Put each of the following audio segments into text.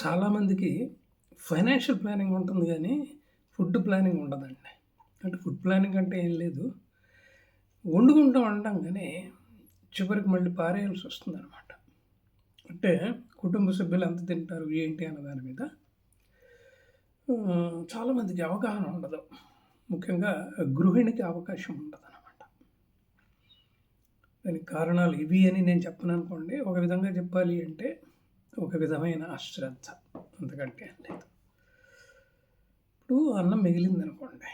చాలామందికి financial planning ఉంటుంది కానీ ఫుడ్ ప్లానింగ్ ఉండదండి. అంటే ఫుడ్ ప్లానింగ్ అంటే ఏం లేదు. వండుకుంటూ ఉండడం కానీ చివరికి మళ్ళీ పారేయాల్సి వస్తుంది అనమాట అంటే కుటుంబ సభ్యులు ఎంత తింటారు ఏంటి అన్న దాని మీద చాలామందికి అవగాహన ఉండదు. ముఖ్యంగా గృహిణికి అవకాశం ఉండదు అనమాట దానికి కారణాలు ఇవి అని నేను చెప్పను అనుకోండి. ఒక విధంగా చెప్పాలి అంటే ఒక విధమైన అశ్రద్ధ అంతకంటే లేదు. ఇప్పుడు అన్నం మిగిలింది అనుకోండి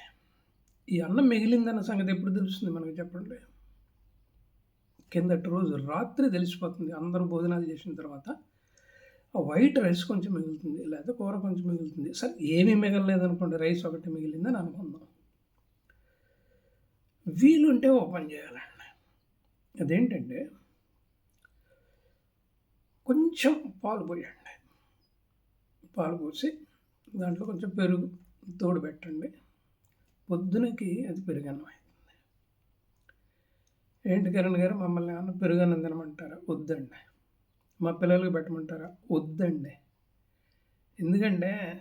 ఈ అన్నం మిగిలిందన్న సంగతి ఎప్పుడు తెలుస్తుంది మనకు చెప్పండి? కిందటి రోజు రాత్రి తెలిసిపోతుంది. అందరూ భోజనాలు చేసిన తర్వాత ఆ వైట్ రైస్ కొంచెం మిగులుతుంది లేదా కూర కొంచెం మిగులుతుంది. సరే ఏమీ మిగలలేదు అనుకోండి రైస్ ఒకటి మిగిలిందని అనుకుందాం. వీలుంటే ఓపెన్ చేయాలండి. అదేంటంటే కొంచెం పాలు పోయండి. పాలు పోసి దాంట్లో కొంచెం పెరుగు తోడు పెట్టండి. పొద్దునకి అది పెరుగన్నం అవుతుంది ఏంటి కిరణ్ గారు? మమ్మల్ని ఏమన్నా పెరుగన్నం తినమంటారా వద్దండి. మా పిల్లలకి పెట్టమంటారా? వద్దండి. ఎందుకంటే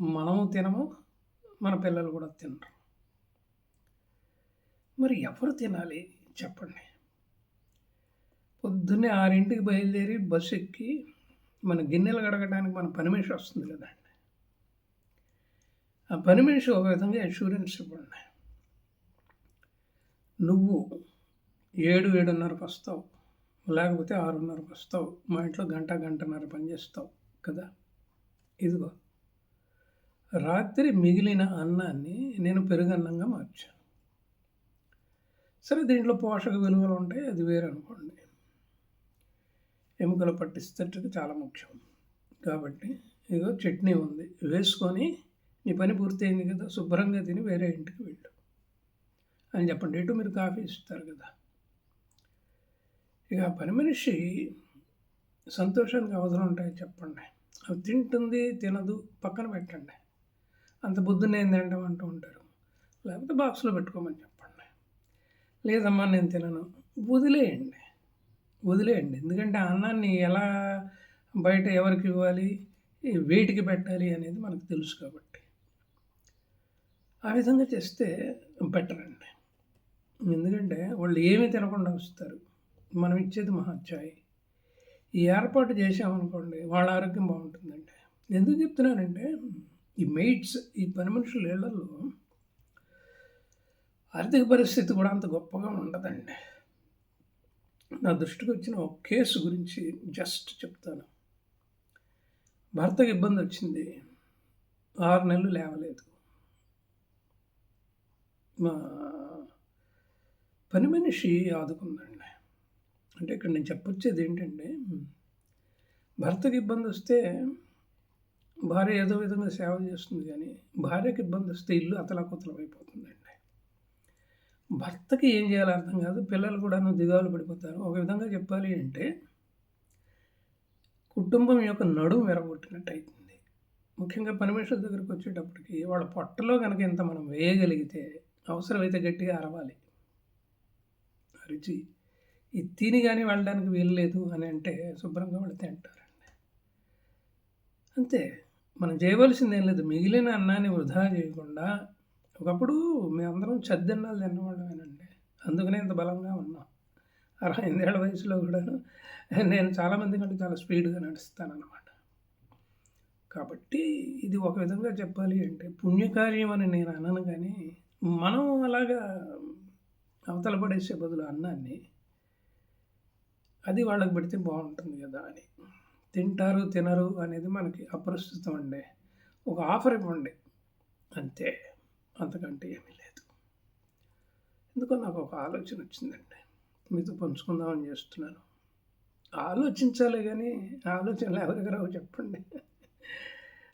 మనము తినము మన పిల్లలు కూడా తినరు. మరి ఎవరు తినాలి? చెప్పండి. పొద్దున్నే ఆరింటికి బయలుదేరి బస్సు ఎక్కి మన గిన్నెలు కడగడానికి మన పని మనిషి వస్తుంది కదండి ఆ పని మనిషి ఒక విధంగా అష్యూరెన్స్ ఇవ్వండి. నువ్వు ఏడు ఏడున్నరకు వస్తావు. లేకపోతే ఆరున్నరకు వస్తావు. మా ఇంట్లో గంట గంటన్నర పని చేస్తావు కదా. ఇదిగో రాత్రి మిగిలిన అన్నాన్ని నేను పెరుగన్నంగా మార్చాను. సరే దీంట్లో పోషక విలువలు ఉంటాయి అది వేరే అనుకోండి ఎముకలు పట్టిస్తట్టుకు చాలా ముఖ్యం. కాబట్టి ఇగో చట్నీ ఉంది. వేసుకొని నీ పని పూర్తయింది కదా శుభ్రంగా తిని వేరే ఇంటికి వెళ్ళు అని చెప్పండి. ఇటు మీరు కాఫీ ఇస్తారు కదా. ఇక పని మనిషి సంతోషానికి అవసరం ఉంటాయి చెప్పండి. అవి తింటుంది తినదు పక్కన పెట్టండి. అంత బుద్ధిని ఏం తింటాం అంటూ ఉంటారు. లేకపోతే బాక్స్లో పెట్టుకోమని చెప్పండి. లేదమ్మా నేను తినను. వదిలేయండి. వదిలేయండి. ఎందుకంటే అన్నాన్ని ఎలా బయట ఎవరికి ఇవ్వాలి వేటికి పెట్టాలి అనేది మనకు తెలుసు కాబట్టి. ఆ విధంగా చేస్తే బెటర్ అండి ఎందుకంటే వాళ్ళు ఏమీ తినకుండా వస్తారు. మనం ఇచ్చేది మహాచాయ్ ఈ ఏర్పాటు చేసామనుకోండి వాళ్ళ ఆరోగ్యం బాగుంటుందండి. ఎందుకు చెప్తున్నానంటే ఈ మెయిట్స్ ఈ పని మనుషుల ఇళ్ళలో ఆర్థిక పరిస్థితి కూడా అంత గొప్పగా ఉండదండి. నా దృష్టికి వచ్చిన ఒక కేసు గురించి జస్ట్ చెప్తాను. భర్తకి ఇబ్బంది వచ్చింది. ఆరు నెలలు లేవలేదు. మా పని మనిషి ఆదుకుందండి. అంటే ఇక్కడ నేను చెప్పొచ్చేది ఏంటంటే భర్తకి ఇబ్బంది వస్తే భార్య ఏదో విధంగా సేవ చేస్తుంది కానీ భార్యకి ఇబ్బంది వస్తే ఇల్లు అతలాకుతలం అయిపోతుందండి. భర్తకి ఏం చేయాలో అర్థం కాదు. పిల్లలు కూడా దిగాలు పడిపోతారు. ఒక విధంగా చెప్పాలి అంటే కుటుంబం యొక్క నడుము విరగొట్టినట్టు అవుతుంది ముఖ్యంగా పని మనుషుల దగ్గరికి వచ్చేటప్పటికి వాళ్ళ పొట్టలో కనుక ఇంత మనం వేయగలిగితే అవసరమైతే గట్టిగా అరవాలి. రుచి ఇది తిని కానీ వెళ్ళడానికి వీల్లేదు అని అంటే శుభ్రంగా వాళ్ళు తింటారండి అంతే. మనం చేయవలసింది ఏం లేదు. మిగిలిన అన్నాన్ని వృధా చేయకుండా ఒకప్పుడు మేమందరం చద్దన్నాలు తిన్నవాళ్ళమేనండి. అందుకనే ఇంత బలంగా ఉన్నాం. అరవై ఎనిమిదేళ్ళ వయసులో కూడాను నేను చాలామంది కంటే చాలా స్పీడ్గా నడుస్తాను అనమాట కాబట్టి ఇది ఒక విధంగా చెప్పాలి అంటే పుణ్యకార్యం అని నేను అనను కానీ మనం అలాగా అవతల పడేసే బదులు అన్నాన్ని అది వాళ్ళకి పెడితే బాగుంటుంది కదా అని. తింటారు తినరు అనేది మనకి అప్రస్తుతం అండి. ఒక ఆఫర్ ఇవ్వండి. అంతే. అంతకంటే ఏమీ లేదు. ఎందుకో నాకు ఒక ఆలోచన వచ్చిందండి. మీతో పంచుకుందామని చేస్తున్నాను. ఆలోచించాలి కానీ ఆలోచనలు ఎవరికి రావు చెప్పండి.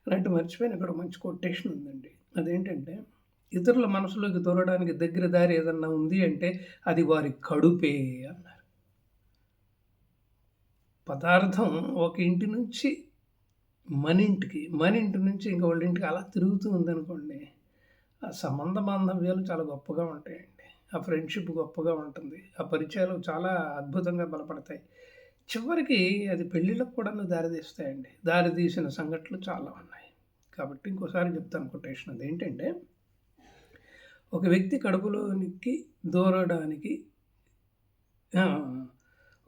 అలాంటి మర్చిపోయిన ఇక్కడ మంచి కొటేషన్ ఉందండి. అదేంటంటే ఇతరుల మనసులోకి దూరడానికి దగ్గర దారి ఏదన్నా ఉంది అంటే అది వారి కడుపే అన్నారు. పదార్థం ఒక ఇంటి నుంచి మన ఇంటికి మన ఇంటి నుంచి ఇంకా వాళ్ళ ఇంటికి అలా తిరుగుతూ ఉందనుకోండి ఆ సంబంధ బాంధవ్యాలు చాలా గొప్పగా ఉంటాయండి. ఆ ఫ్రెండ్షిప్ గొప్పగా ఉంటుంది. ఆ పరిచయాలు చాలా అద్భుతంగా బలపడతాయి. చివరికి అది పెళ్ళిళ్ళకు కూడా దారితీస్తాయండి. దారి తీసిన సంఘటనలు చాలా ఉన్నాయి. కాబట్టి ఇంకోసారి చెప్తాను కొటేషన్ అది ఏంటంటే ఒక వ్యక్తి కడుపులోనికి దూరడానికి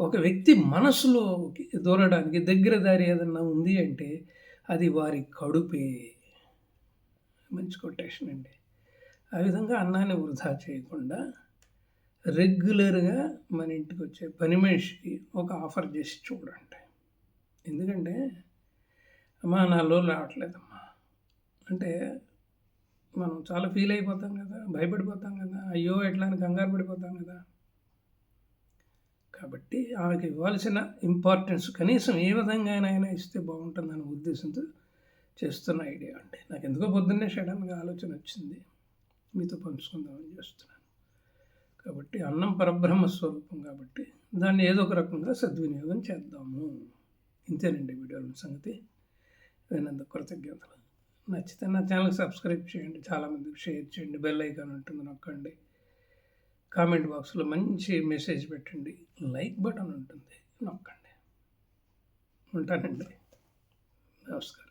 ఒక వ్యక్తి మనసులోకి దూరడానికి దగ్గర దారి ఏదన్నా ఉంది అంటే అది వారి కడుపే. మంచి కొటేషన్ అండి. ఆ విధంగా అన్నాన్ని వృధా చేయకుండా రెగ్యులర్గా మన ఇంటికి వచ్చే పని మనిషికి ఒక ఆఫర్ చేసి చూడండి. ఎందుకంటే అమ్మా నా లోన్ రావట్లేదమ్మా. అంటే మనం చాలా ఫీల్ అయిపోతాం కదా భయపడిపోతాం కదా అయ్యో ఎట్లా అని కంగారు పడిపోతాం కదా. కాబట్టి ఆమెకి ఇవ్వాల్సిన ఇంపార్టెన్స్ కనీసం ఏ విధంగానైనా ఇస్తే బాగుంటుందనే ఉద్దేశంతో చేస్తున్న ఐడియా అండి. నాకు ఎందుకో పొద్దున్నే సడన్గా ఆలోచన వచ్చింది. మీతో పంచుకుందామని చేస్తున్నాను. కాబట్టి అన్నం పరబ్రహ్మ స్వరూపం కాబట్టి దాన్ని ఏదో ఒక రకంగా సద్వినియోగం చేద్దాము. ఇంతేనండి వీడియోల సంగతి. వినంత కృతజ్ఞతలు. నచ్చితే నా ఛానల్ సబ్స్క్రైబ్ చేయండి. చాలామందికి షేర్ చేయండి. బెల్ ఐకాన్ ఉంటుంది నొక్కండి. కామెంట్ బాక్స్లో మంచి మెసేజ్ పెట్టండి. లైక్ బటన్ ఉంటుంది. నొక్కండి. ఉంటానండి. నమస్కారం.